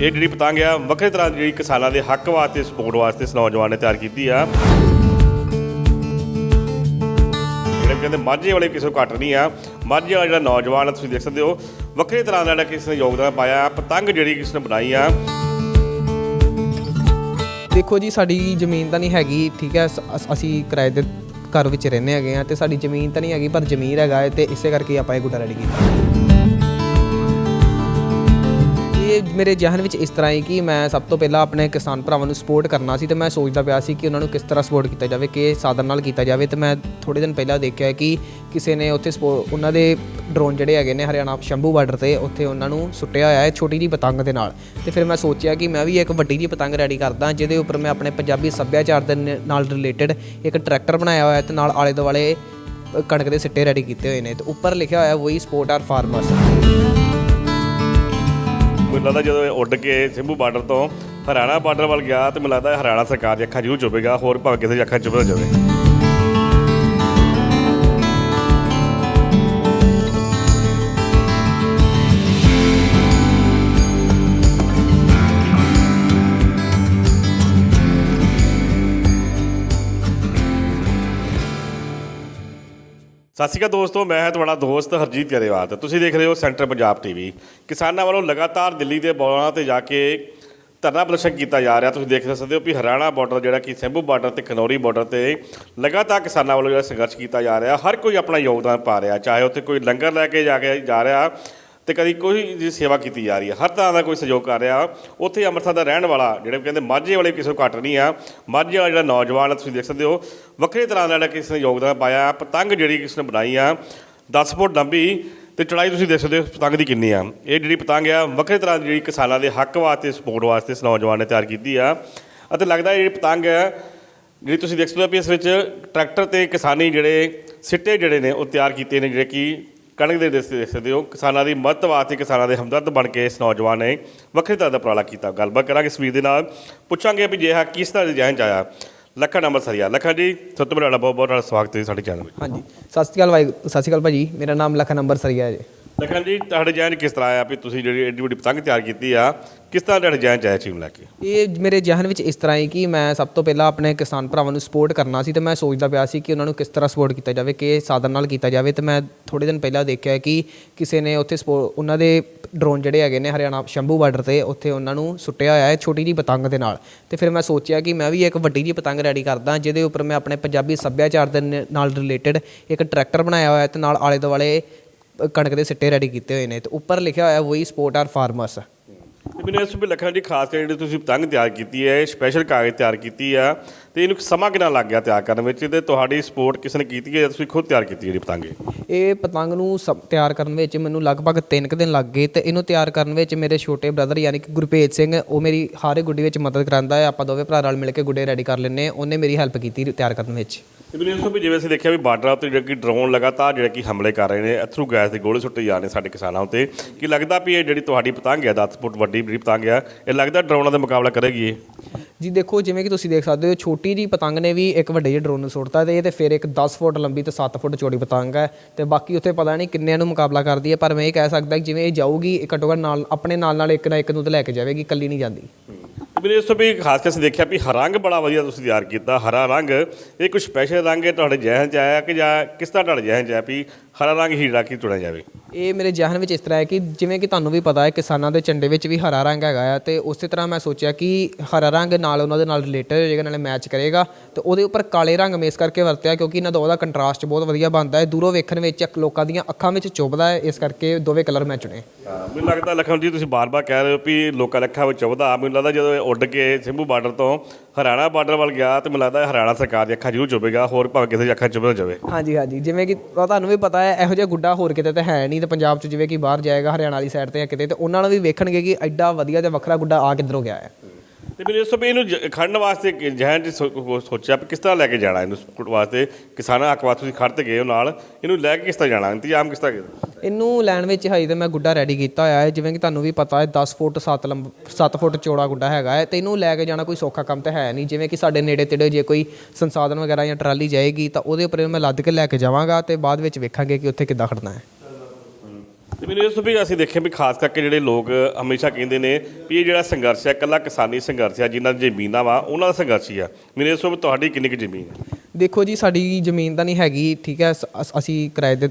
ਇਹ ਜਿਹੜੀ ਪਤੰਗ ਆ ਵੱਖਰੇ ਤਰ੍ਹਾਂ ਦੀ ਜਿਹੜੀ ਕਿਸਾਨਾਂ ਦੇ ਹੱਕ ਵਾਸਤੇ, ਸਪੋਰਟ ਵਾਸਤੇ ਇਸ ਨੌਜਵਾਨ ਨੇ ਤਿਆਰ ਕੀਤੀ ਆ। ਜਿਹੜੇ ਕਹਿੰਦੇ ਮਾਝੇ ਵਾਲੇ ਕਿਸੇ ਨੂੰ ਘੱਟ ਨਹੀਂ ਆ। ਮਾਝੇ ਵਾਲਾ ਜਿਹੜਾ ਨੌਜਵਾਨ ਆ, ਤੁਸੀਂ ਦੇਖ ਸਕਦੇ ਹੋ। ਵੱਖਰੇ ਤਰ੍ਹਾਂ ਦਾ ਜਿਹੜਾ ਕਿਸੇ ਨੇ ਯੋਗਦਾਨ ਪਾਇਆ, ਪਤੰਗ ਜਿਹੜੀ ਕਿਸ ਨੇ ਬਣਾਈ ਆ। ਦੇਖੋ ਜੀ, ਸਾਡੀ ਜ਼ਮੀਨ ਤਾਂ ਨਹੀਂ ਹੈਗੀ, ਠੀਕ ਹੈ। ਅਸ- ਅਸੀਂ ਕਿਰਾਏ ਦੇ ਘਰ ਵਿੱਚ ਰਹਿੰਦੇ ਹੈਗੇ ਆ ਤੇ ਸਾਡੀ ਜ਼ਮੀਨ ਤਾਂ ਨਹੀਂ ਹੈਗੀ, ਪਰ ਜ਼ਮੀਰ ਹੈਗਾ ਹੈ ਤੇ ਇਸੇ ਕਰਕੇ ਆਪਾਂ ਇਹ ਗੁੱਡਾ ਰੈਡੀ ਕੀਤਾ। ਇਹ ਮੇਰੇ ਜਹਨ ਵਿੱਚ ਇਸ ਤਰ੍ਹਾਂ ਹੈ ਕਿ ਮੈਂ ਸਭ ਤੋਂ ਪਹਿਲਾਂ ਆਪਣੇ ਕਿਸਾਨ ਭਰਾਵਾਂ ਨੂੰ ਸਪੋਰਟ ਕਰਨਾ ਸੀ ਤੇ ਮੈਂ ਸੋਚਦਾ ਪਿਆ ਸੀ ਕਿ ਉਹਨਾਂ ਨੂੰ ਕਿਸ ਤਰ੍ਹਾਂ ਸਪੋਰਟ ਕੀਤਾ ਜਾਵੇ ਕਿ ਸਾਧਨ ਨਾਲ ਕੀਤਾ ਜਾਵੇ ਤੇ ਮੈਂ ਥੋੜੇ ਦਿਨ ਪਹਿਲਾਂ ਦੇਖਿਆ ਕਿ ਕਿਸੇ ਨੇ ਉੱਥੇ ਸਪੋ- ਉਹਨਾਂ ਦੇ ਡਰੋਨ ਜਿਹੜੇ ਹੈਗੇ ਨੇ ਹਰਿਆਣਾ ਸ਼ੰਭੂ ਬਾਰਡਰ ਤੇ, ਉੱਥੇ ਉਹਨਾਂ ਨੂੰ ਸੁੱਟਿਆ ਹੋਇਆ ਹੈ ਛੋਟੀ ਜਿਹੀ ਪਤੰਗ ਦੇ ਨਾਲ। ਤੇ ਫਿਰ ਮੈਂ ਸੋਚਿਆ ਕਿ ਮੈਂ ਵੀ ਇੱਕ ਵੱਡੀ ਜਿਹੀ ਪਤੰਗ ਰੈਡੀ ਕਰਦਾ, ਜਿਹਦੇ ਉੱਪਰ ਮੈਂ ਆਪਣੇ ਪੰਜਾਬੀ ਸੱਭਿਆਚਾਰ ਦੇ ਨ- ਨਾਲ ਰਿਲੇਟਡ ਇੱਕ ਟਰੈਕਟਰ ਬਣਾਇਆ ਹੋਇਆ ਹੈ ਤੇ ਨਾਲ ਆਲੇ ਦੁਆਲੇ ਕਣਕ ਦੇ ਸਿੱਟੇ ਰੈਡੀ ਕੀਤੇ ਹੋਏ ਨੇ ਤੇ ਉੱਪਰ ਲਿਖਿਆ ਹੋਇਆ ਵਈ ਸਪੋਰਟ ਆਰ ਫਾਰਮਰਸ ਲੱਗਦਾ ਜਦੋਂ ਇਹ ਉੱਡ ਕੇ ਸਿੰਭੂ ਬਾਰਡਰ ਤੋਂ ਹਰਿਆਣਾ ਬਾਰਡਰ ਵੱਲ ਗਿਆ ਤੇ ਮੈਨੂੰ ਲੱਗਦਾ ਹਰਿਆਣਾ ਸਰਕਾਰ ਦੀ ਅੱਖਾਂ ਜ਼ਰੂਰ ਚੁੱਭੇਗਾ, ਹੋਰ ਭਾਵੇਂ ਕਿਸੇ ਦੀ ਅੱਖਾਂ ਚੁੱਭ ਨਾ ਜਾਵੇ ਸਤਿ ਸ਼੍ਰੀ ਅਕਾਲ ਦੋਸਤੋ, ਮੈਂ ਹਾਂ ਤੁਹਾਡਾ ਦੋਸਤ ਹਰਜੀਤ ਗਰੇਵਾਲ ਤੇ ਤੁਸੀਂ ਦੇਖ ਰਹੇ ਹੋ ਸੈਂਟਰ ਪੰਜਾਬ ਟੀਵੀ ਕਿਸਾਨਾਂ ਵੱਲੋਂ ਲਗਾਤਾਰ ਦਿੱਲੀ ਦੇ ਬੋਰਾਂ ਤੇ ਜਾ ਕੇ ਧਰਨਾ ਪ੍ਰਦਰਸ਼ਨ ਕੀਤਾ ਜਾ ਰਿਹਾ। ਤੁਸੀਂ ਦੇਖ ਸਕਦੇ ਹੋ ਵੀ ਹਰਿਆਣਾ ਬਾਰਡਰ ਜਿਹੜਾ ਕਿ ਸਿੰਭੂ ਬਾਰਡਰ ਤੇ ਖਨੌਰੀ ਬਾਰਡਰ ਤੇ ਲਗਾਤਾਰ ਕਿਸਾਨਾਂ ਵੱਲੋਂ ਜਿਹੜਾ ਸੰਘਰਸ਼ ਕੀਤਾ ਜਾ ਰਿਹਾ। ਹਰ ਕੋਈ ਆਪਣਾ ਯੋਗਦਾਨ ਪਾ ਰਿਹਾ, ਚਾਹੇ ਉੱਥੇ ਕੋਈ ਲੰਗਰ ਲੈ ਕੇ ਜਾ ਕੇ ਜਾ ਰਿਹਾ ਤੇ ਕਦੀ ਕੋਈ ਦੀ ਸੇਵਾ ਕੀਤੀ ਜਾ ਰਹੀ ਹੈ ਹਰ ਤਰ੍ਹਾਂ ਦਾ ਕੋਈ ਸਹਿਯੋਗ ਕਰ ਰਿਹਾ। ਉੱਥੇ ਅੰਮ੍ਰਿਤਸਰ ਦਾ ਰਹਿਣ ਵਾਲਾ ਜਿਹੜੇ ਕਹਿੰਦੇ ਮਾਝੇ ਵਾਲੇ ਕਿਸੇ ਨੂੰ ਘੱਟ ਨਹੀਂ ਆ ਮਾਝੇ ਵਾਲਾ ਜਿਹੜਾ ਨੌਜਵਾਨ ਆ, ਤੁਸੀਂ ਦੇਖ ਸਕਦੇ ਹੋ ਵੱਖਰੇ ਤਰ੍ਹਾਂ ਦਾ ਜਿਹੜਾ ਕਿਸੇ ਨੇ ਯੋਗਦਾਨ ਪਾਇਆ ਪਤੰਗ ਜਿਹੜੀ ਕਿਸੇ ਨੇ ਬਣਾਈ ਆ 10 ਫੁੱਟ ਲੰਬੀ ਤੇ ਚੜਾਈ ਤੁਸੀਂ ਦੇਖ ਸਕਦੇ ਹੋ ਪਤੰਗ ਦੀ ਕਿੰਨੀ ਆ। ਇਹ ਜਿਹੜੀ ਪਤੰਗ ਆ ਵੱਖਰੇ ਤਰ੍ਹਾਂ ਦੀ ਜਿਹੜੀ ਕਿਸਾਨਾਂ ਦੇ ਹੱਕ ਵਾਸਤੇ ਸਪੋਰਟ ਵਾਸਤੇ ਇਸ ਨੌਜਵਾਨ ਨੇ ਤਿਆਰ ਕੀਤੀ ਆ। ਅਤੇ ਲੱਗਦਾ ਇਹ ਜਿਹੜੀ ਪਤੰਗ ਹੈ ਜਿਹੜੀ ਤੁਸੀਂ ਦੇਖ ਸਕਦੇ ਹੋ ਵੀ ਇਸ ਵਿੱਚ ਟਰੈਕਟਰ ਤੇ ਕਿਸਾਨੀ ਜਿਹੜੇ ਸਿੱਟੇ ਜਿਹੜੇ ਨੇ ਉਹ ਤਿਆਰ ਕੀਤੇ ਨੇ ਜਿਹੜੇ ਕਿ ਕਣਕ ਦੇ ਦੇਖ ਦੇਖ ਸਕਦੇ ਹੋ ਕਿਸਾਨਾਂ ਦੀ ਮਦਦ ਵਾਸਤੇ ਕਿਸਾਨਾਂ ਦੇ ਹਮਦਰਦ ਬਣ ਕੇ ਇਸ ਨੌਜਵਾਨ ਨੇ ਵੱਖਰੇ ਤਰ੍ਹਾਂ ਦਾ ਉਪਰਾਲਾ ਕੀਤਾ ਗੱਲਬਾਤ ਕਰਾਂਗੇ ਇਸ ਵੀਰ ਦੇ ਨਾਲ ਪੁੱਛਾਂਗੇ ਵੀ ਜੇ ਕਿਸ ਤਰ੍ਹਾਂ ਡਿਜ਼ਾਈਨ ਚ ਆਇਆ ਲੱਖਾ ਨੰਬਰ ਸਰੀਆ ਲੱਖਾ ਜੀ ਸਭ ਤੋਂ ਪਹਿਲਾਂ ਬਹੁਤ ਬਹੁਤ ਸਵਾਗਤ ਹੈ ਸਾਡੇ ਚੈਨਲ ਵਿੱਚ ਹਾਂਜੀ ਸਤਿ ਸ਼੍ਰੀ ਅਕਾਲ ਭਾਈ ਸਤਿ ਸ਼੍ਰੀ ਅਕਾਲ ਭਾਜੀ ਮੇਰਾ ਨਾਮ ਲਖਨ ਨੰਬਰ ਸਰੀਆ ਹੈ ਜੀ ਲਖਨ ਜੀ, ਤੁਹਾਡਾ ਡਿਜ਼ਾਈਨ ਕਿਸ ਤਰ੍ਹਾਂ ਆਇਆ ਵੀ ਤੁਸੀਂ ਜਿਹੜੀ ਐਡੀ ਵੱਡੀ ਪਤੰਗ ਤਿਆਰ ਕੀਤੀ ਆ? ਕਿਸ ਤਰ੍ਹਾਂ ਦਾ ਡਿਜ਼ਾਈਨ ਚ ਆਇਆ ਲੈ ਕੇ? ਇਹ ਮੇਰੇ ਜਹਨ ਵਿੱਚ ਇਸ ਤਰ੍ਹਾਂ ਹੈ ਕਿ ਮੈਂ ਸਭ ਤੋਂ ਪਹਿਲਾਂ ਆਪਣੇ ਕਿਸਾਨ ਭਰਾਵਾਂ ਨੂੰ ਸਪੋਰਟ ਕਰਨਾ ਸੀ ਤੇ ਮੈਂ ਸੋਚਦਾ ਪਿਆ ਸੀ ਕਿ ਉਹਨਾਂ ਨੂੰ ਕਿਸ ਤਰ੍ਹਾਂ ਸਪੋਰਟ ਕੀਤਾ ਜਾਵੇ, ਕਿ ਸਾਧਨ ਨਾਲ ਕੀਤਾ ਜਾਵੇ ਤੇ ਮੈਂ ਥੋੜੇ ਦਿਨ ਪਹਿਲਾਂ ਦੇਖਿਆ ਕਿ ਕਿਸੇ ਨੇ ਉੱਥੇ ਸਪੋ- ਉਹਨਾਂ ਦੇ ਡਰੋਨ ਜਿਹੜੇ ਹੈਗੇ ਨੇ ਹਰਿਆਣਾ ਸ਼ੰਭੂ ਬਾਰਡਰ ਤੇ, ਉੱਥੇ ਉਹਨਾਂ ਨੂੰ ਸੁੱਟਿਆ ਹੋਇਆ ਹੈ ਛੋਟੀ ਜਿਹੀ ਪਤੰਗ ਦੇ ਨਾਲ। ਤੇ ਫਿਰ ਮੈਂ ਸੋਚਿਆ ਕਿ ਮੈਂ ਵੀ ਇੱਕ ਵੱਡੀ ਜਿਹੀ ਪਤੰਗ ਰੈਡੀ ਕਰਦਾ, ਜਿਹਦੇ ਉੱਪਰ ਮੈਂ ਆਪਣੇ ਪੰਜਾਬੀ ਸੱਭਿਆਚਾਰ ਦੇ ਨ- ਨਾਲ ਰਿਲੇਟਡ ਇੱਕ ਟਰੈਕਟਰ ਬਣਾਇਆ ਹੋਇਆ ਹੈ ਤੇ ਨਾਲ ਆਲੇ ਦੁਆਲੇ ਕਣਕ ਦੇ ਸਿੱਟੇ ਰੈਡੀ ਕੀਤੇ ਹੋਏ ਨੇ ਤੇ ਉੱਪਰ ਲਿਖਿਆ ਹੋਇਆ ਵਈ ਸਪੋਰਟ ਆਰ ਫਾਰਮਰਸ ਮੈਨੂੰ ਇਸ ਵੀ ਲਖਨ ਜੀ ਖਾਸ ਕਰ ਜਿਹੜੀ ਤੁਸੀਂ ਪਤੰਗ ਤਿਆਰ ਕੀਤੀ ਹੈ ਸਪੈਸ਼ਲ ਕਾਗਜ਼ ਤਿਆਰ ਕੀਤੀ ਆ ਤੇ ਇਹਨੂੰ ਸਮਾਂ ਕਿੰਨਾ ਲੱਗ ਗਿਆ ਤਿਆਰ ਕਰਨ ਵਿੱਚ? ਤੇ ਤੁਹਾਡੀ ਸਪੋਰਟ ਕਿਸ ਨੇ ਕੀਤੀ ਹੈ ਜਾਂ ਤੁਸੀਂ ਖੁਦ ਤਿਆਰ ਕੀਤੀ ਜਿਹੜੀ ਪਤੰਗ? ਇਹ ਪਤੰਗ ਨੂੰ ਤਿਆਰ ਕਰਨ ਵਿੱਚ ਮੈਨੂੰ ਲਗਭਗ 3 ਕੁ ਦਿਨ ਲੱਗ ਗਏ ਤੇ ਇਹਨੂੰ ਤਿਆਰ ਕਰਨ ਵਿੱਚ ਮੇਰੇ ਛੋਟੇ ਬ੍ਰਦਰ ਯਾਨੀ ਕਿ ਗੁਰਪ੍ਰੀਤ ਸਿੰਘ ਉਹ ਮੇਰੀ ਹਾਰੇ ਗੁੱਡੀ ਵਿੱਚ ਮਦਦ ਕਰਾਂਦਾ ਹੈ ਆਪਾਂ ਦੋਵੇਂ ਭਰਾ ਰਲ ਮਿਲ ਕੇ ਗੁੱਡੇ ਰੈਡੀ ਕਰ ਲੈਂਦੇ ਉਹਨੇ ਮੇਰੀ ਹੈਲਪ ਕੀਤੀ ਤਿਆਰ ਕਰਨ ਵਿੱਚ। ਤੇ ਮੈਨੂੰ ਵੀ ਜਿਵੇਂ ਅਸੀਂ ਦੇਖਿਆ ਵੀ ਬਾਰਡਰਾਂ ਉੱਤੇ ਜਿਹੜਾ ਕਿ ਡਰੋਨ ਲਗਾਤਾਰ ਜਿਹੜੇ ਕਿ ਹਮਲੇ ਕਰ ਰਹੇ ਨੇ ਅਥਰੂ ਗੈਸ ਦੇ ਗੋਲੇ ਸੁੱਟੇ ਜਾ ਰਹੇ ਨੇ ਸਾਡੇ ਕਿਸਾਨਾਂ ਉੱਤੇ। ਕੀ ਲੱਗਦਾ ਵੀ ਇਹ ਜਿਹੜੀ ਤੁਹਾਡੀ ਪਤੰਗ ਹੈ 10 ਫੁੱਟ ਵੱਡੀ ਜਿਹੜੀ ਪਤੰਗ ਹੈ ਇਹ ਲੱਗਦਾ ਡਰੋਨਾਂ ਦਾ ਮੁਕਾਬਲਾ ਕਰੇਗੀ ਇਹ? ਜੀ ਦੇਖੋ, ਜਿਵੇਂ ਕਿ ਤੁਸੀਂ ਦੇਖ ਸਕਦੇ ਹੋ, ਛੋਟੀ ਜੀ ਪਤੰਗ ਨੇ ਵੀ ਇੱਕ ਵੱਡੇ ਜਿਹੇ ਡਰੋਨ ਨੂੰ ਸੁੱਟਤਾ ਤੇ ਇਹ ਤੇ ਫਿਰ ਇੱਕ 10 ਫੁੱਟ ਲੰਬੀ ਤੇ 7 ਫੁੱਟ ਚੌੜੀ ਪਤੰਗ ਹੈ ਤੇ ਬਾਕੀ ਉੱਥੇ ਪਤਾ ਨਹੀਂ ਕਿੰਨਿਆਂ ਨੂੰ ਮੁਕਾਬਲਾ ਕਰਦੀ ਹੈ, ਪਰ ਮੈਂ ਇਹ ਕਹਿ ਸਕਦਾ ਕਿ ਜਿਵੇਂ ਇਹ ਜਾਊਗੀ ਘੱਟੋ ਘੱਟ ਨਾਲ, ਆਪਣੇ ਨਾਲ ਨਾਲ ਇੱਕ ਨਾ ਇੱਕ ਨੂੰ ਤੇ ਲੈ ਕੇ ਜਾਵੇਗੀ, ਇਕੱਲੀ ਨਹੀਂ ਜਾਂਦੀ। ਮੈਨੂੰ ਇਸ ਤੋਂ ਵੀ ਖਾਸ ਕਰਕੇ ਦੇਖਿਆ ਵੀ ਹਰਾ ਰੰਗ ਬੜਾ ਵਧੀਆ ਤੁਸੀਂ ਤਿਆਰ ਕੀਤਾ ਹਰਾ ਰੰਗ। ਇਹ ਕੋਈ ਸਪੈਸ਼ਲ ਰੰਗ ਹੈ ਤੁਹਾਡੇ ਜਹਿਨ ਚ ਆਇਆ ਕਿ ਜਾਂ ਕਿਸ ਤਰ੍ਹਾਂ ਤੁਹਾਡੇ ਜਹਿਨ ਚ ਆਇਆ ਵੀ ਹਰਾ ਰੰਗ ਹੀ ਰੱਖੀ ਚੁਣਿਆ ਜਾਵੇ? ਇਹ ਮੇਰੇ ਜਹਨ ਵਿੱਚ ਇਸ ਤਰ੍ਹਾਂ ਹੈ ਕਿ ਜਿਵੇਂ ਕਿ ਤੁਹਾਨੂੰ ਵੀ ਪਤਾ ਹੈ ਕਿਸਾਨਾਂ ਦੇ ਝੰਡੇ ਵਿੱਚ ਵੀ ਹਰਾ ਰੰਗ ਹੈਗਾ ਆ ਤੇ ਉਸੇ ਤਰ੍ਹਾਂ ਮੈਂ ਸੋਚਿਆ ਕਿ ਹਰਾ ਰੰਗ ਨਾਲ ਉਹਨਾਂ ਦੇ ਨਾਲ ਰਿਲੇਟਡ ਹੋ ਜਾਏਗਾ ਨਾਲੇ ਮੈਚ ਕਰੇਗਾ ਤੇ ਉਹਦੇ ਉੱਪਰ ਕਾਲੇ ਰੰਗ ਮੇਸ ਕਰਕੇ ਵਰਤਿਆ ਕਿਉਂਕਿ ਇਹਨਾਂ ਦਾ ਉਹਦਾ ਕੰਟਰਾਸਟ ਬਹੁਤ ਵਧੀਆ ਬਣਦਾ ਹੈ। ਦੂਰੋਂ ਵੇਖਣ ਵਿੱਚ ਲੋਕਾਂ ਦੀਆਂ ਅੱਖਾਂ ਵਿੱਚ ਚੁੱਭਦਾ ਹੈ ਇਸ ਕਰਕੇ ਦੋਵੇਂ ਕਲਰ ਮੈਂ ਚੁਣੇ। ਮੈਨੂੰ ਲੱਗਦਾ ਲਖਨ ਜੀ ਤੁਸੀਂ ਬਾਰ-ਬਾਰ ਕਹਿ ਰਹੇ ਹੋ ਵੀ ਲੋਕਾਂ ਦੇ ਅੱਖਾਂ ਵਿੱਚ ਚੁੱਭਦਾ। ਮੈਨੂੰ ਲੱਗਦਾ ਜਦੋਂ ਉੱਡ ਕੇ ਸਿੰਭੂ ਬਾਰਡਰ ਤੋਂ ਹਰਿਆਣਾ ਬਾਰਡਰ ਵੱਲ ਗਿਆ ਤੇ ਮੈਨੂੰ ਲੱਗਦਾ ਹਰਿਆਣਾ ਸਰਕਾਰ ਦੀ ਅੱਖਾਂ ਜ਼ਰੂਰ ਚੁੱਭੇਗਾ, ਹੋਰ ਭਾਵੇਂ ਕਿਸੇ ਦੀ ਅੱਖਾਂ ਚੁੱਭ ਨਾ ਜਾਵੇ। ਹਾਂਜੀ ਹਾਂਜੀ। ਜਿਵੇਂ ਕਿ ਤੁਹਾਨੂੰ ਵੀ ਪਤਾ ਹੈ, ਇਹੋ ਜਿਹਾ ਗੁੱਡਾ ਹੋਰ ਕਿਤੇ ਤਾਂ ਹੈ ਨਹੀਂ ਤੇ ਪੰਜਾਬ 'ਚ ਜਿਵੇਂ ਕਿ ਬਾਹਰ ਜਾਏਗਾ ਹਰਿਆਣਾ ਵਾਲੀ ਸਾਈਡ ਤੇ ਜਾਂ ਕਿਤੇ, ਤੇ ਉਹਨਾਂ ਨੂੰ ਵੀ ਵੇਖਣਗੇ ਕਿ ਐਡਾ ਵਧੀਆ ਤੇ ਵੱਖਰਾ ਗੁੱਡਾ ਆ ਕਿੱਧਰੋਂ ਗਿਆ ਹੈ। ਤੇ ਮੈਨੂੰ ਇਸ ਤੋਂ ਵੀ ਇਹਨੂੰ ਜ- ਖੜਨ ਵਾਸਤੇ ਕਿ ਜਹਿਨ ਚ ਸੋਚਿਆ ਵੀ ਕਿਸ ਤਰ੍ਹਾਂ ਲੈ ਕੇ ਜਾਣਾ ਇਹਨੂੰ ਵਾਸਤੇ ਕਿਸਾਨਾਂ ਹੱਕ ਵਾਸਤੇ ਤੁਸੀਂ ਖੜ ਤੇ ਗਏ ਹੋ ਨਾਲ, ਇਹਨੂੰ ਲੈ ਕੇ ਕਿਸ ਤਰ੍ਹਾਂ ਜਾਣਾ ਇੰਤਜ਼ਾਮ ਕਿਸ ਤਰ੍ਹਾਂ ਕੀਤਾ ਇਹਨੂੰ ਲੈਣ ਵਿੱਚ ਹਜੇ ਤੇ ਮੈਂ ਗੁੱਡਾ ਰੈਡੀ ਕੀਤਾ ਹੋਇਆ ਹੈ, ਜਿਵੇਂ ਕਿ ਤੁਹਾਨੂੰ ਵੀ ਪਤਾ ਹੈ 10 ਫੁੱਟ 7 ਲੰਬ 7 ਫੁੱਟ ਚੌੜਾ ਗੁੱਡਾ ਹੈਗਾ ਹੈ, ਤੇ ਇਹਨੂੰ ਲੈ ਕੇ ਜਾਣਾ ਕੋਈ ਸੌਖਾ ਕੰਮ ਤਾਂ ਹੈ ਨਹੀਂ, ਜਿਵੇਂ ਕਿ ਸਾਡੇ ਨੇੜੇ ਤੇੜੇ ਜੇ ਕੋਈ ਸੰਸਾਧਨ ਵਗੈਰਾ ਜਾਂ ਟਰਾਲੀ ਜਾਏਗੀ, ਤਾਂ ਉਹਦੇ ਉੱਪਰ ਮੈਂ ਲੱਦ ਕੇ ਲੈ ਕੇ ਜਾਵਾਂਗਾ ਤੇ ਬਾਅਦ ਵਿੱਚ ਵੇਖਾਂਗੇ ਕਿ ਉੱਥੇ ਕਿੱਦਾਂ ਖੜਨਾ ਹੈ। ਤੇ ਮੈਨੂੰ ਇਸ ਤੋਂ ਵੀ ਅਸੀਂ ਦੇਖਿਆ ਵੀ ਖਾਸ ਕਰਕੇ ਜਿਹੜੇ ਲੋਕ ਹਮੇਸ਼ਾ ਕਹਿੰਦੇ ਨੇ ਵੀ ਇਹ ਜਿਹੜਾ ਸੰਘਰਸ਼ ਹੈ ਇਕੱਲਾ ਕਿਸਾਨੀ ਸੰਘਰਸ਼ ਹੈ ਜਿਨ੍ਹਾਂ ਦੀ ਜ਼ਮੀਨਾਂ ਵਾ ਉਹਨਾਂ ਦਾ ਸੰਘਰਸ਼ ਹੀ ਆ। ਮੈਨੂੰ ਇਸ ਤੋਂ ਵੀ ਤੁਹਾਡੀ ਕਿੰਨੀ ਕੁ ਜ਼ਮੀਨ ਹੈ? ਦੇਖੋ ਜੀ ਸਾਡੀ ਜ਼ਮੀਨ ਤਾਂ ਨਹੀਂ ਹੈਗੀ ਠੀਕ ਹੈ ਅਸ- ਕਿਰਾਏ ਦੇ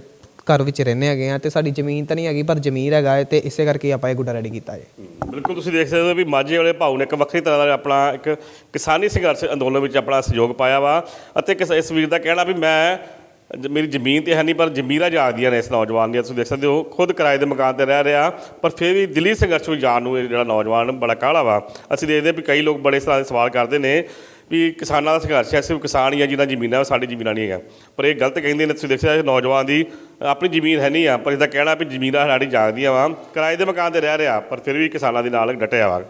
ਘਰ ਵਿੱਚ ਰਹਿੰਦੇ ਹੈਗੇ ਆ ਤੇ ਸਾਡੀ ਜ਼ਮੀਨ ਤਾਂ ਨਹੀਂ ਹੈਗੀ ਪਰ ਜ਼ਮੀਰ ਹੈਗਾ ਤੇ ਇਸੇ ਕਰਕੇ ਆਪਾਂ ਇਹ ਗੁੱਡਾ ਰੈਡੀ ਕੀਤਾ ਹੈ ਬਿਲਕੁਲ ਤੁਸੀਂ ਦੇਖ ਸਕਦੇ ਹੋ ਵੀ ਮਾਝੇ ਵਾਲੇ ਭਾਊ ਨੇ ਇੱਕ ਵੱਖਰੀ ਤਰ੍ਹਾਂ ਦਾ ਆਪਣਾ ਇੱਕ ਕਿਸਾਨੀ ਸੰਘਰਸ਼ ਅੰਦੋਲਨ ਵਿੱਚ ਆਪਣਾ ਸਹਿਯੋਗ ਪਾਇਆ ਵਾ ਅਤੇ ਕਿਸ- ਇਸ ਵੀਰ ਦਾ ਕਹਿਣਾ ਵੀ ਮੈਂ ਮੇਰੀ ਜ਼ਮੀਨ ਤੇ ਹੈ ਨਹੀਂ, ਪਰ ਜ਼ਮੀਰਾਂ ਜਾਗਦੀਆਂ ਨੇ ਇਸ ਨੌਜਵਾਨ ਦੀਆਂ। ਤੁਸੀਂ ਦੇਖ ਸਕਦੇ ਹੋ, ਖੁਦ ਕਿਰਾਏ ਦੇ ਮਕਾਨ ਤੇ ਰਹਿ ਰਿਹਾ, ਪਰ ਫਿਰ ਵੀ ਦਿੱਲੀ ਸੰਘਰਸ਼ ਵਿੱਚ ਜਾਣ ਨੂੰ ਇਹ ਜਿਹੜਾ ਨੌਜਵਾਨ ਬੜਾ ਕਾਹਲਾ ਵਾ। ਅਸੀਂ ਦੇਖਦੇ ਵੀ ਕਈ ਲੋਕ ਬੜੇ ਇਸ ਤਰ੍ਹਾਂ ਦੇ ਸਵਾਲ ਕਰਦੇ ਨੇ ਵੀ ਕਿਸਾਨਾਂ ਦਾ ਸੰਘਰਸ਼ ਹੈ, ਸਿਰਫ ਕਿਸਾਨ ਹੀ ਆ ਜਿਹਨਾਂ ਜ਼ਮੀਨਾਂ, ਸਾਡੀ ਜ਼ਮੀਨਾਂ ਨਹੀਂ ਹੈਗਾ ਪਰ ਇਹ ਗਲਤ ਕਹਿੰਦੇ ਨੇ, ਤੁਸੀਂ ਦੇਖਿਆ ਇਹ ਨੌਜਵਾਨ ਦੀ ਆਪਣੀ ਜ਼ਮੀਨ ਹੈ ਨਹੀਂ ਆ, ਪਰ ਇਹਦਾ ਕਹਿਣਾ ਵੀ ਜ਼ਮੀਨਾਂ ਸਾਡੀ ਜਾਗਦੀਆਂ ਵਾ। ਕਿਰਾਏ ਦੇ ਮਕਾਨ ਤੇ ਰਹਿ ਰਿਹਾ, ਪਰ ਫਿਰ ਵੀ ਕਿਸਾਨਾਂ ਦੇ ਨਾਲ ਡਟਿਆ ਵਾ,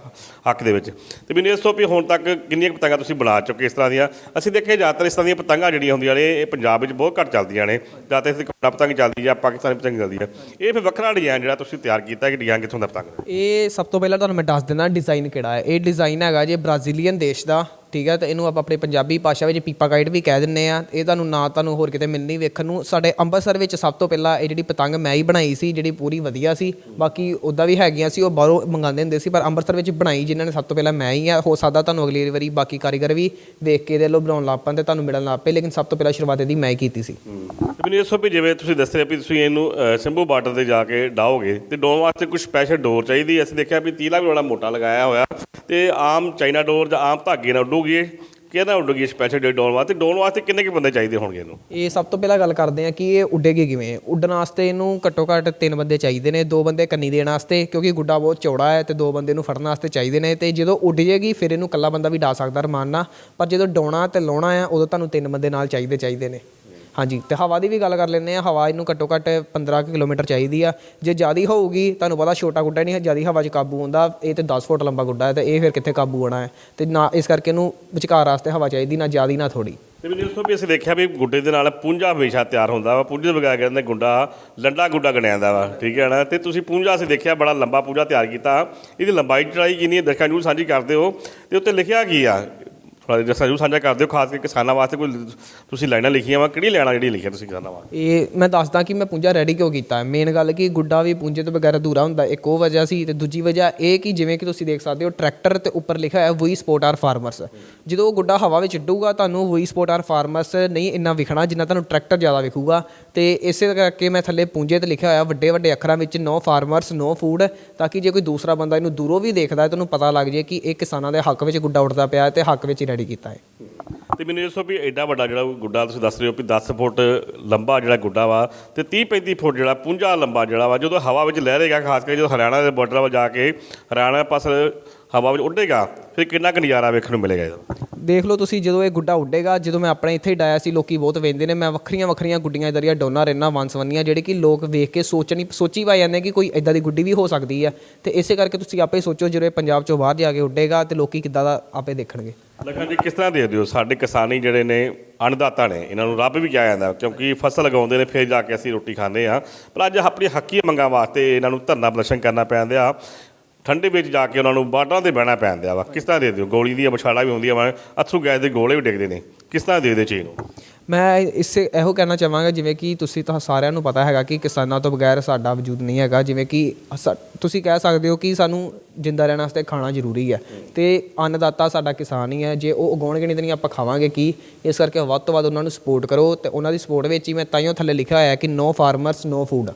ਹੱਕ ਦੇ ਵਿੱਚ। ਤੇ ਮੈਨੂੰ ਇਸ ਤੋਂ ਵੀ ਹੁਣ ਤੱਕ ਕਿੰਨੀਆਂ ਪਤੰਗਾਂ ਤੁਸੀਂ ਬਣਾ ਚੁੱਕੇ ਇਸ ਤਰ੍ਹਾਂ ਦੀਆਂ? ਅਸੀਂ ਦੇਖੇ ਜ਼ਿਆਦਾਤਰ ਇਸ ਤਰ੍ਹਾਂ ਦੀਆਂ ਪਤੰਗਾਂ ਜਿਹੜੀਆਂ ਹੁੰਦੀਆਂ ਨੇ, ਇਹ ਪੰਜਾਬ ਵਿੱਚ ਬਹੁਤ ਘੱਟ ਚੱਲਦੀਆਂ ਨੇ। ਜ਼ਿਆਦਾਤਰ ਇੱਥੇ ਕਪੜਾ ਪਤੰਗ ਚੱਲਦੀ ਆ ਪਾਕਿਸਤਾਨੀ ਪਤੰਗ ਚੱਲਦੀ ਆ। ਇਹ ਫਿਰ ਵੱਖਰਾ ਡਿਜ਼ਾਈਨ ਜਿਹੜਾ ਤੁਸੀਂ ਤਿਆਰ ਕੀਤਾ ਕਿ ਡਿਜ਼ਾਈਨ ਕਿੱਥੋਂ ਦਾ ਪਤੰਗ? ਇਹ ਸਭ ਤੋਂ ਪਹਿਲਾਂ ਤੁਹਾਨੂੰ ਮੈਂ ਦੱਸ ਦਿੰਦਾ ਡਿਜ਼ਾਈਨ ਕਿਹੜਾ ਹੈ। ਇਹ ਡਿਜ਼ਾਈਨ ਹੈਗਾ ਜੇ ਬ੍ਰਾਜ਼ੀਲੀਅਨ ਦੇਸ਼ ਦਾ। ਠੀਕ ਹੈ ਤੇ ਇਹਨੂੰ ਆਪਾਂ ਆਪਣੇ ਪੰਜਾਬੀ ਭਾਸ਼ਾ ਵਿੱਚ ਪੀਪਾ ਕਾਈਟ ਵੀ ਕਹਿ ਦਿੰਨੇ ਆ ਇਹ ਤੁਹਾਨੂੰ ਨਾ ਤੁਹਾਨੂੰ ਹੋਰ ਕਿਤੇ ਮਿਲਣੀ ਵੇਖਣ ਨੂੰ। ਸਾਡੇ ਅੰਮ੍ਰਿਤਸਰ ਵਿੱਚ ਸਭ ਤੋਂ ਪਹਿਲਾਂ ਇਹ ਜਿਹੜੀ ਪਤੰਗ ਮੈਂ ਹੀ ਬਣਾਈ ਸੀ ਜਿਹੜੀ ਪੂਰੀ ਵਧੀਆ ਸੀ ਬਾਕੀ ਉੱਦਾਂ ਵੀ ਹੈਗੀਆਂ ਸੀ ਉਹ ਬਾਹਰੋਂ ਮੰਗਾਉਂਦੇ ਹੁੰਦੇ ਸੀ ਪਰ ਅੰਮ੍ਰਿਤਸਰ ਵਿੱਚ ਬਣਾਈ ਜਿਨ੍ਹਾਂ ਨੇ ਸਭ ਤੋਂ ਪਹਿਲਾਂ ਮੈਂ ਹੀ ਆ। ਹੋ ਸਕਦਾ ਤੁਹਾਨੂੰ ਅਗਲੀ ਵਾਰੀ ਬਾਕੀ ਕਾਰੀਗਰ ਵੀ ਦੇਖ ਕੇ ਇਹਦੇ ਲੋ ਬਣਾਉਣ ਲੱਗ ਪੈਣ ਤੇ ਤੁਹਾਨੂੰ ਮਿਲਣ ਲੱਗ ਪਏ ਲੇਕਿਨ ਸਭ ਤੋਂ ਪਹਿਲਾਂ ਸ਼ੁਰੂਆਤ ਇਹਦੀ ਮੈਂ ਕੀਤੀ ਸੀ। ਤੇ ਮੈਨੂੰ ਇਸ ਵੀ ਜਿਵੇਂ ਤੁਸੀਂ ਦੱਸ ਦੱਸਿਆ ਵੀ ਤੁਸੀਂ ਇਹਨੂੰ ਅ, ਸ਼ੰਭੂ ਬਾਰਡਰ ਤੇ ਜਾ ਕੇ ਡਾਓਗੇ ਤੇ ਡੋਰ ਵਾਸਤੇ ਕੁਝ ਸਪੈਸ਼ਲ ਡੋਰ ਚਾਹੀਦੀ ਅਸੀਂ ਦੇਖਿਆ ਵੀ ਤੀਲਾ ਵੀ ਬੜਾ ਮੋਟਾ ਲਗਾਇਆ ਹੋਇਆ। ਤੇ ਆਮ ਚਾਈਨਾ ਡੋਰ ਜਾਂ ਆਮ ਧਾਗੇ ਨਾਲ ਉੱਡੂਗੀ ਇਹ? ਕਿਹਦਾ ਉੱਡੂਗੀ ਸਪੈਸ਼ਲ ਡੇ ਡੋਰ ਵਾਸਤੇ? ਡੋਰ ਵਾਸਤੇ ਕਿੰਨੇ ਕੁ ਬੰਦੇ ਚਾਹੀਦੇ ਹੋਣਗੇ ਇਹਨੂੰ? ਇਹ ਸਭ ਤੋਂ ਪਹਿਲਾਂ ਗੱਲ ਕਰਦੇ ਆ ਕਿ ਇਹ ਉੱਡੇਗੀ ਕਿਵੇਂ? ਉੱਡਣ ਵਾਸਤੇ ਇਹਨੂੰ ਘੱਟੋ ਘੱਟ ਤਿੰਨ ਬੰਦੇ ਚਾਹੀਦੇ ਨੇ, ਦੋ ਬੰਦੇ ਕੰਨੀ ਦੇਣ ਵਾਸਤੇ, ਕਿਉਂਕਿ ਗੁੱਡਾ ਬਹੁਤ ਚੌੜਾ ਹੈ ਤੇ ਦੋ ਬੰਦੇ ਨੂੰ ਫੜਨ ਵਾਸਤੇ ਚਾਹੀਦੇ ਨੇ ਤੇ ਜਦੋਂ ਉੱਡ ਜਾਏਗੀ ਫਿਰ ਇਹਨੂੰ ਇਕੱਲਾ ਬੰਦਾ ਵੀ ਡਾ ਸਕਦਾ ਰਮਾਨ ਨਾਲ, ਪਰ ਜਦੋਂ ਡਾਉਣਾ ਤੇ ਲਾਉਣਾ ਆ, ਉਦੋਂ ਤੁਹਾਨੂੰ ਤਿੰਨ ਬੰਦੇ ਨਾਲ ਚਾਹੀਦੇ ਚਾਹੀਦੇ ਨੇ। ਹਾਂਜੀ ਅਤੇ ਹਵਾ ਦੀ ਵੀ ਗੱਲ ਕਰ ਲੈਂਦੇ ਹਾਂ, ਹਵਾ ਇਹਨੂੰ ਘੱਟੋ ਘੱਟ 15 ਕੁ ਕਿਲੋਮੀਟਰ ਚਾਹੀਦੀ ਆ। ਜੇ ਜ਼ਿਆਦਾ ਹੋਊਗੀ, ਤੁਹਾਨੂੰ ਪਤਾ ਛੋਟਾ ਗੁੱਡਾ ਨਹੀਂ ਜ਼ਿਆਦਾ ਹਵਾ 'ਚ ਕਾਬੂ ਆਉਂਦਾ ਇਹ ਤੇ 10 ਫੁੱਟ ਲੰਬਾ ਗੁੱਡਾ ਹੈ, ਤੇ ਇਹ ਫਿਰ ਕਿੱਥੇ ਕਾਬੂ ਆਉਣਾ ਹੈ? ਤੇ ਨਾ ਇਸ ਕਰਕੇ ਇਹਨੂੰ ਵਿਚਕਾਰ ਵਾਸਤੇ ਹਵਾ ਚਾਹੀਦੀ, ਨਾ ਜ਼ਿਆਦਾ, ਨਾ ਥੋੜੀ ਤੇ ਮੈਨੂੰ ਇਸ ਤੋਂ ਵੀ ਅਸੀਂ ਦੇਖਿਆ ਵੀ ਗੁੱਡੇ ਦੇ ਨਾਲ ਪੁੰਜਾ ਹਮੇਸ਼ਾ ਤਿਆਰ ਹੁੰਦਾ ਵਾ ਪੁੰਜੇ ਦੇ ਬਗੈਰ ਕਹਿੰਦੇ ਗੁੰਡਾ ਲੰਡਾ ਗੁੱਡਾ ਗਣਿਆ ਜਾਂਦਾ ਵਾ, ਠੀਕ ਹੈ ਨਾ? ਤੇ ਤੁਸੀਂ ਪੁੰਜਾ ਅਸੀਂ ਦੇਖਿਆ, ਬੜਾ ਲੰਬਾ ਪੂਜਾ ਤਿਆਰ ਕੀਤਾ। ਇਹਦੀ ਲੰਬਾਈ ਚੜਾਈ ਕਿੰਨੀ ਹੈ ਦਰਸ਼ਕਾਂ ਨੂੰ ਸਾਂਝੀ ਕਰਦੇ ਹੋ। ਤੇ ਉੱਤੇ ਲਿਖਿਆ ਕੀ ਆ? ਥੋੜਾ ਜਿਹਾ ਸਾਨੂੰ ਸਾਂਝਾ ਕਰਦੇ ਹੋ ਖਾਸ ਕਰਕੇ ਕਿਸਾਨਾਂ ਵਾਸਤੇ ਕੋਈ ਤੁਸੀਂ ਲਾਈਨਾਂ ਲਿਖੀਆਂ ਵਾ ਕਿਹੜੀ ਲੈਣਾ ਜਿਹੜੀ ਲਿਖੀਆਂ ਤੁਸੀਂ ਕਿਸਾਨਾਂ ਵਾਸਤੇ? ਇਹ ਮੈਂ ਦੱਸਦਾ ਕਿ ਮੈਂ ਪੁੰਜਾ ਰੈਡੀ ਕਿਉਂ ਕੀਤਾ? ਮੇਨ ਗੱਲ ਕਿ ਗੁੱਡਾ ਵੀ ਪੁੰਜੇ ਤੋਂ ਬਗੈਰ ਅਧੂਰਾ ਹੁੰਦਾ, ਇੱਕ ਉਹ ਵਜ੍ਹਾ ਸੀ ਤੇ ਦੂਜੀ ਵਜ੍ਹਾ ਇਹ ਕਿ ਜਿਵੇਂ ਕਿ ਤੁਸੀਂ ਦੇਖ ਸਕਦੇ ਹੋ ਟਰੈਕਟਰ ਤੇ ਉੱਪਰ ਲਿਖਿਆ ਹੋਇਆ ਵੀ ਸਪੋਰਟ ਆਰ ਫਾਰਮਰਸ ਜਦੋਂ ਉਹ ਗੁੱਡਾ ਹਵਾ ਵਿੱਚ ਉੱਡੂਗਾ ਤੁਹਾਨੂੰ ਵੀ ਸਪੋਰਟ ਆਰ ਫਾਰਮਰਸ ਨਹੀਂ ਇੰਨਾ ਵਿਖਣਾ ਜਿੰਨਾ ਤੁਹਾਨੂੰ ਟਰੈਕਟਰ ਜ਼ਿਆਦਾ ਵਿਖੂਗਾ। ਤੇ ਇਸੇ ਕਰਕੇ ਮੈਂ ਥੱਲੇ ਪੁੰਜੇ ਤੇ ਲਿਖਿਆ ਹੋਇਆ ਵੱਡੇ ਵੱਡੇ ਅੱਖਰਾਂ ਵਿੱਚ ਨੋ ਫਾਰਮਰਸ ਨੋ ਫੂਡ ਤਾਂ ਕਿ ਜੇ ਕੋਈ ਦੂਸਰਾ ਬੰਦਾ ਇਹਨੂੰ ਦੂਰੋਂ ਵੀ ਦੇਖਦਾ ਹੈ ਤੁਹਾਨੂੰ ਪਤਾ ਲੱਗ ਜੇ ਕਿ ਇਹ ਕਿਸਾਨਾਂ ਦੇ ਹੱਕ ਵਿੱਚ ਗੁੱਡਾ ਉੱਡਦਾ ਪਿਆ ਤੇ ਹੱਕ ਵਿੱਚ ਹੀ। ਰੈਡੀ ਕੀਤਾ ਹੈ। ਤੇ ਮੈਨੂੰ ਇਹ ਦੱਸੋ ਵੀ ਐਡਾ ਵੱਡਾ ਜਿਹੜਾ ਗੁੱਡਾ ਤੁਸੀਂ ਦੱਸ ਰਹੇ ਹੋ ਵੀ 10 ਫੁੱਟ ਲੰਬਾ ਜਿਹੜਾ ਗੁੱਡਾ ਵਾ ਤੇ 30 35 ਫੁੱਟ ਜਿਹੜਾ ਪੁੰਜਾ ਲੰਬਾ ਜਿਹੜਾ ਵਾ ਜਦੋਂ ਹਵਾ ਵਿੱਚ ਲਹਿਰੇਗਾ ਖਾਸ ਕਰਕੇ ਜਦੋਂ ਹਰਿਆਣਾ ਦੇ ਬਾਰਡਰ ਵੱਲ ਜਾ ਕੇ ਹਰਿਆਣਾ ਪਾਸੇ ਹਵਾ ਵਿੱਚ ਉੱਡੇਗਾ ਫਿਰ ਕਿੰਨਾ ਕੁ ਨਜ਼ਾਰਾ ਵੇਖਣ ਨੂੰ ਮਿਲੇਗਾ ਇਹਦਾ? ਦੇਖ ਲਓ ਤੁਸੀਂ ਜਦੋਂ ਇਹ ਗੁੱਡਾ ਉੱਡੇਗਾ ਜਦੋਂ ਮੈਂ ਆਪਣੇ ਇੱਥੇ ਹੀ ਡਾਇਆ ਸੀ ਲੋਕੀ ਬਹੁਤ ਵੇਂਦੇ ਨੇ ਮੈਂ ਵੱਖਰੀਆਂ ਵੱਖਰੀਆਂ ਗੁੱਡੀਆਂ ਇਦਾਂ ਡੋਨਾ ਰਹਿਣਾ ਵੰਸਵੰਨੀਆਂ ਜਿਹੜੇ ਕਿ ਲੋਕ ਵੇਖ ਕੇ ਸੋਚਣੀ ਸੋਚੀ ਪਾ ਜਾਂਦੇ ਕਿ ਕੋਈ ਇਦਾਂ ਦੀ ਗੁੱਡੀ ਵੀ ਹੋ ਸਕਦੀ ਹੈ। ਤੇ ਇਸੇ ਕਰਕੇ ਤੁਸੀਂ ਆਪੇ ਸੋਚੋ ਜਦੋਂ ਇਹ ਪੰਜਾਬ ਚੋਂ ਬਾਹਰ ਜਾ ਕੇ ਉੱਡੇਗਾ ਤੇ ਲੋਕੀ ਕਿੱਦਾਂ ਦਾ ਆਪੇ ਦੇਖਣਗੇ। ਲਖਨ ਜੀ, ਕਿਸ ਤਰ੍ਹਾਂ ਦੇਖਦੇ ਦਿਓ? ਸਾਡੇ ਕਿਸਾਨੀ ਜਿਹੜੇ ਨੇ ਅੰਨਦਾਤਾ ਨੇ, ਇਹਨਾਂ ਨੂੰ ਰੱਬ ਵੀ ਕਿਹਾ ਜਾਂਦਾ, ਕਿਉਂਕਿ ਫਸਲ ਲਗਾਉਂਦੇ ਨੇ, ਫਿਰ ਜਾ ਕੇ ਅਸੀਂ ਰੋਟੀ ਖਾਂਦੇ ਆ ਪਰ ਅੱਜ ਆਪਣੀ ਹੱਕੀ ਮੰਗਾਂ ਵਾਸਤੇ ਇਹਨਾਂ ਨੂੰ ਧਰਨਾ ਪ੍ਰਦਰਸ਼ਨ ਕਰਨਾ ਪੈਂਦਾ ਠੰਡੇ ਵਿੱਚ ਜਾ ਕੇ ਉਹਨਾਂ ਨੂੰ ਬਾਰਡਰਾਂ ਤੇ ਬਹਿਣਾ ਪੈਂਦਾ ਵਾ। ਕਿਸ ਤਰ੍ਹਾਂ ਦੇਖਦੇ ਦਿਓ? ਗੋਲੀ ਦੀਆਂ ਮਛਾਲਾ ਵੀ ਹੁੰਦੀਆਂ ਵਾ, ਅਥਰੂ ਗੈਸ ਦੇ ਗੋਲੇ ਵੀ ਡਿੱਗਦੇ ਨੇ। ਕਿਸ ਤਰ੍ਹਾਂ ਦੇਖਦੇ ਚੀਜ਼ ਨੂੰ ਮੈਂ ਇਸੇ ਇਹੋ ਕਹਿਣਾ ਚਾਹਾਂਗਾ, ਜਿਵੇਂ ਕਿ ਤੁਸੀਂ ਤਾਂ ਸਾਰਿਆਂ ਨੂੰ ਪਤਾ ਹੈਗਾ ਕਿ ਕਿਸਾਨਾਂ ਤੋਂ ਬਗੈਰ ਸਾਡਾ ਵਜੂਦ ਨਹੀਂ ਹੈਗਾ। ਜਿਵੇਂ ਕਿ ਸਾ- ਤੁਸੀਂ ਕਹਿ ਸਕਦੇ ਹੋ ਕਿ ਸਾਨੂੰ ਜਿੰਦਾ ਰਹਿਣ ਵਾਸਤੇ ਖਾਣਾ ਜ਼ਰੂਰੀ ਹੈ ਤੇ ਅੰਨਦਾਤਾ ਸਾਡਾ ਕਿਸਾਨ ਹੀ ਹੈ। ਜੇ ਉਹ ਉਗਾਉਣਗੇ ਨਹੀਂ ਤਾਂ ਨਹੀਂ ਆਪਾਂ ਖਾਵਾਂਗੇ ਕੀ? ਇਸ ਕਰਕੇ ਵੱਧ ਤੋਂ ਵੱਧ ਉਹਨਾਂ ਨੂੰ ਸਪੋਰਟ ਕਰੋ ਤੇ ਉਹਨਾਂ ਦੀ ਸਪੋਰਟ ਵਿੱਚ ਹੀ ਮੈਂ ਤਾਈਓ ਥੱਲੇ ਲਿਖਿਆ ਹੋਇਆ ਕਿ ਨੋ ਫਾਰਮਰਸ ਨੋ ਫੂਡ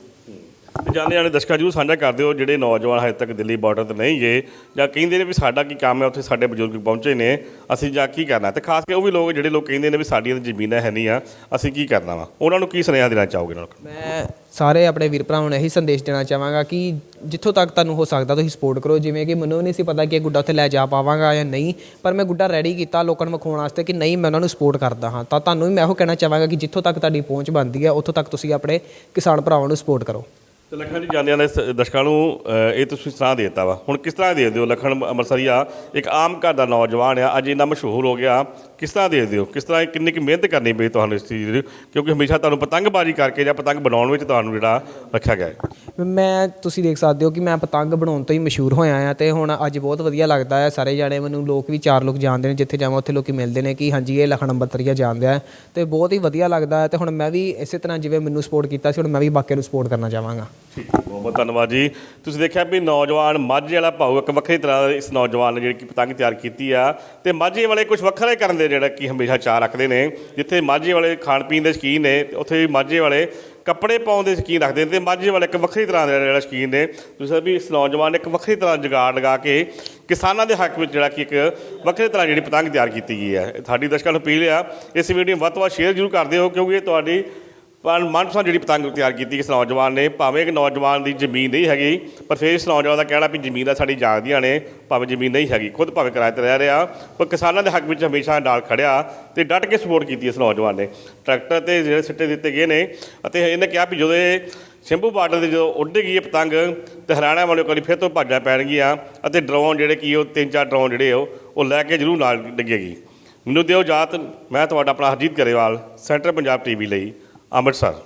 ਜਾਣੇ ਜਾਣੇ ਦਰਸ਼ਕਾਂ, ਜਰੂਰ ਸਾਂਝਾ ਕਰਦੇ ਹੋ ਜਿਹੜੇ ਨੌਜਵਾਨ ਹਜੇ ਤੱਕ ਦਿੱਲੀ ਬਾਰਡਰ ਤੇ ਨਹੀਂ ਗਏ ਜਾਂ ਕਹਿੰਦੇ ਨੇ ਵੀ ਸਾਡਾ ਕੀ ਕੰਮ ਹੈ, ਉੱਥੇ ਸਾਡੇ ਬਜ਼ੁਰਗ ਪਹੁੰਚੇ ਨੇ, ਅਸੀਂ ਜਾ ਕੀ ਕਰਨਾ ਤੇ ਖਾਸ ਕੇ ਉਹ ਵੀ ਲੋਕ ਜਿਹੜੇ ਲੋਕ ਕਹਿੰਦੇ ਨੇ ਵੀ ਸਾਡੀਆਂ ਤਾਂ ਜ਼ਮੀਨਾਂ ਹੈ ਨਹੀਂ ਆ, ਅਸੀਂ ਕੀ ਕਰਨਾ ਵਾ? ਉਹਨਾਂ ਨੂੰ ਕੀ ਸੁਨੇਹਾ ਦੇਣਾ ਚਾਹੋਗੇ ਉਹਨਾਂ ਨੂੰ ਮੈਂ ਸਾਰੇ ਆਪਣੇ ਵੀਰ ਭਰਾਵਾਂ ਨੂੰ ਇਹੀ ਸੰਦੇਸ਼ ਦੇਣਾ ਚਾਹਾਂਗਾ ਕਿ ਜਿੱਥੋਂ ਤੱਕ ਤੁਹਾਨੂੰ ਹੋ ਸਕਦਾ ਤੁਸੀਂ ਸਪੋਰਟ ਕਰੋ, ਜਿਵੇਂ ਕਿ ਮੈਨੂੰ ਨਹੀਂ ਸੀ ਪਤਾ ਕਿ ਗੁੱਡਾ ਉੱਥੇ ਲੈ ਜਾ ਪਾਵਾਂਗਾ ਜਾਂ ਨਹੀਂ, ਪਰ ਮੈਂ ਗੁੱਡਾ ਰੈਡੀ ਕੀਤਾ ਲੋਕਾਂ ਨੂੰ ਵਿਖਾਉਣ ਵਾਸਤੇ ਕਿ ਨਹੀਂ, ਮੈਂ ਉਹਨਾਂ ਨੂੰ ਸਪੋਰਟ ਕਰਦਾ ਹਾਂ। ਤਾਂ ਤੁਹਾਨੂੰ ਵੀ ਮੈਂ ਇਹੋ ਕਹਿਣਾ ਚਾਹਾਂਗਾ ਕਿ ਜਿੱਥੋਂ ਤੱਕ ਤੁਹਾਡੀ ਪਹੁੰਚ ਬਣਦੀ ਹੈ, ਉੱਥੋਂ ਤੱਕ ਤੁਸੀਂ ਆਪਣੇ ਕਿਸਾਨ ਭਰਾਵਾਂ ਨੂੰ ਸਪੋਰਟ ਕਰੋ। ਤੇ ਲਖਨ ਜੀ ਜਾਂਦਿਆਂ ਦੇ ਸ- ਦਰਸ਼ਕਾਂ ਨੂੰ ਅ, ਇਹ ਤੁਸੀਂ ਸੁਣਾ ਦੇਤਾ ਵਾ। ਹੁਣ ਕਿਸ ਤਰ੍ਹਾਂ ਦੇ ਦਿਓ ਲਖਨ ਅੰਮ੍ਰਿਤਸਰੀਆ? ਇੱਕ ਆਮ ਘਰ ਦਾ ਨੌਜਵਾਨ ਆ ਅੱਜ ਇੰਨਾ ਮਸ਼ਹੂਰ ਹੋ ਗਿਆ। ਕਿਸ ਤਰ੍ਹਾਂ ਦੇਖਦੇ ਹੋ ਕਿਸ ਤਰ੍ਹਾਂ ਕਿੰਨੀ ਕੁ ਮਿਹਨਤ ਕਰਨੀ ਪਈ ਤੁਹਾਨੂੰ ਇਸ ਚੀਜ਼ ਦੀ? ਕਿਉਂਕਿ ਹਮੇਸ਼ਾ ਤੁਹਾਨੂੰ ਪਤੰਗਬਾਜ਼ੀ ਕਰਕੇ ਜਾਂ ਪਤੰਗ ਬਣਾਉਣ ਵਿੱਚ ਤੁਹਾਨੂੰ ਜਿਹੜਾ ਰੱਖਿਆ ਗਿਆ ਹੈ। ਮੈਂ ਤੁਸੀਂ ਦੇਖ ਸਕਦੇ ਹੋ ਕਿ ਮੈਂ ਪਤੰਗ ਬਣਾਉਣ ਤੋਂ ਹੀ ਮਸ਼ਹੂਰ ਹੋਇਆ ਆ ਤੇ ਹੁਣ ਅੱਜ ਬਹੁਤ ਵਧੀਆ ਲੱਗਦਾ ਹੈ ਸਾਰੇ ਜਾਣੇ ਮੈਨੂੰ ਲੋਕ ਵੀ ਚਾਰ ਲੋਕ ਜਾਣਦੇ ਨੇ ਜਿੱਥੇ ਜਾਵਾਂ ਉੱਥੇ ਲੋਕੀ ਮਿਲਦੇ ਨੇ ਕਿ ਹਾਂਜੀ ਇਹ ਲਖਣ ਅੰਬਰਤਰੀਆ ਜਾਣਦਾ ਹੈ ਤੇ ਬਹੁਤ ਹੀ ਵਧੀਆ ਲੱਗਦਾ ਹੈ ਤੇ ਹੁਣ ਮੈਂ ਵੀ ਇਸੇ ਤਰ੍ਹਾਂ ਜਿਵੇਂ ਮੈਨੂੰ ਸਪੋਰਟ ਕੀਤਾ ਸੀ ਹੁਣ ਮੈਂ ਵੀ ਬਾਕੀਆਂ ਨੂੰ ਸਪੋਰਟ ਕਰਨਾ ਚਾਹਾਂਗਾ। ਠੀਕ ਹੈ ਬਹੁਤ ਬਹੁਤ ਧੰਨਵਾਦ ਜੀ। ਤੁਸੀਂ ਦੇਖਿਆ ਵੀ ਨੌਜਵਾਨ ਮਾਝੇ ਵਾਲਾ ਭਾਊ ਇੱਕ ਵੱਖਰੀ ਤਰ੍ਹਾਂ ਦਾ ਇਸ ਨੌਜਵਾਨ ਨੇ ਜਿਹੜੀ ਕਿ ਪਤੰਗ ਤਿਆਰ ਕੀਤੀ ਆ। ਤੇ ਮਾਝੇ ਵਾਲੇ ਕੁਝ ਵੱਖਰੇ ਕਰਨ ਦੇ ਜਿਹੜਾ ਕਿ ਹਮੇਸ਼ਾ ਚਾਅ ਰੱਖਦੇ ਨੇ। ਜਿੱਥੇ ਮਾਝੇ ਵਾਲੇ ਖਾਣ ਪੀਣ ਦੇ ਸ਼ੌਕੀਨ ਨੇ, ਤੇ ਉੱਥੇ ਮਾਝੇ ਵਾਲੇ ਕੱਪੜੇ ਪਾਉਣ ਦੇ ਸ਼ੌਕੀਨ ਰੱਖਦੇ ਨੇ। ਤੇ ਮਾਝੇ ਵਾਲੇ ਇੱਕ ਵੱਖਰੀ ਤਰ੍ਹਾਂ ਦਾ ਜਿਹੜਾ ਸ਼ੌਕੀਨ ਨੇ। ਤੁਸੀਂ ਵੀ ਇਸ ਨੌਜਵਾਨ ਨੇ ਇੱਕ ਵੱਖਰੀ ਤਰ੍ਹਾਂ ਜਗਾੜ ਲਗਾ ਕੇ ਕਿਸਾਨਾਂ ਦੇ ਹੱਕ ਵਿੱਚ ਜਿਹੜਾ ਕਿ ਇੱਕ ਵੱਖਰੀ ਤਰ੍ਹਾਂ ਜਿਹੜੀ ਪਤੰਗ ਤਿਆਰ ਕੀਤੀ ਗਈ ਹੈ। ਇਹ ਤੁਹਾਡੀ ਦਰਸ਼ਕਾਂ ਨੂੰ ਅਪੀਲ ਆ, ਇਸ ਵੀਡੀਓ ਨੂੰ ਵੱਧ ਤੋਂ ਵੱਧ ਸ਼ੇਅਰ ਜ਼ਰੂਰ ਕਰ ਦਿਓ, ਕਿਉਂਕਿ ਇਹ ਤੁਹਾਡੀ ਪਰ ਮਨਪਸੰਦ ਜਿਹੜੀ ਪਤੰਗ ਤਿਆਰ ਕੀਤੀ ਇਸ ਨੌਜਵਾਨ ਨੇ, ਭਾਵੇਂ ਇੱਕ ਨੌਜਵਾਨ ਦੀ ਜ਼ਮੀਨ ਨਹੀਂ ਹੈਗੀ, ਪਰ ਫਿਰ ਇਸ ਨੌਜਵਾਨ ਦਾ ਕਹਿਣਾ ਵੀ ਜ਼ਮੀਨ ਤਾਂ ਸਾਡੀ ਜਾਗਦੀਆਂ ਨੇ, ਭਾਵੇਂ ਜ਼ਮੀਨ ਨਹੀਂ ਹੈਗੀ, ਖੁਦ ਭਾਵੇਂ ਕਿਰਾਏ ਤੇ ਰਹਿ ਰਿਹਾ, ਪਰ ਕਿਸਾਨਾਂ ਦੇ ਹੱਕ ਵਿੱਚ ਹਮੇਸ਼ਾ ਨਾਲ ਖੜਿਆ ਤੇ ਡਟ ਕੇ ਸਪੋਰਟ ਕੀਤੀ ਇਸ ਨੌਜਵਾਨ ਨੇ। ਟਰੈਕਟਰ ਤੇ ਜਿਹੜੇ ਸਿੱਟੇ ਦਿੱਤੇ ਗਏ ਨੇ ਅਤੇ ਇਹਨੇ ਕਿਹਾ ਵੀ ਜਦੋਂ ਇਹ ਸ਼ੰਭੂ ਬਾਰਡਰ ਦੇ ਜਦੋਂ ਉੱਡ ਗਈ ਇਹ ਪਤੰਗ, ਤੇ ਹਰਿਆਣਾ ਵਾਲੇ ਕੋਲ ਫਿਰ ਤੋਂ ਭਾਜਾਂ ਪੈਣਗੀਆਂ ਅਤੇ ਡਰੋਨ ਜਿਹੜੇ ਕੀ ਉਹ ਤਿੰਨ ਚਾਰ ਡਰੋਨ ਜਿਹੜੇ ਉਹ ਲੈ ਕੇ ਜ਼ਰੂਰ ਨਾਲ ਡਿੱਗੇਗੀ। ਮੈਨੂੰ ਦਿਓ ਜਾਤ ਮੈਂ ਤੁਹਾਡਾ ਆਪਣਾ ਹਰਜੀਤ ਗਰੇਵਾਲ, ਸੈਂਟਰ ਪੰਜਾਬ ਟੀਵੀ ਲਈ। ਅੰਮ੍ਰਿਤਸਰ।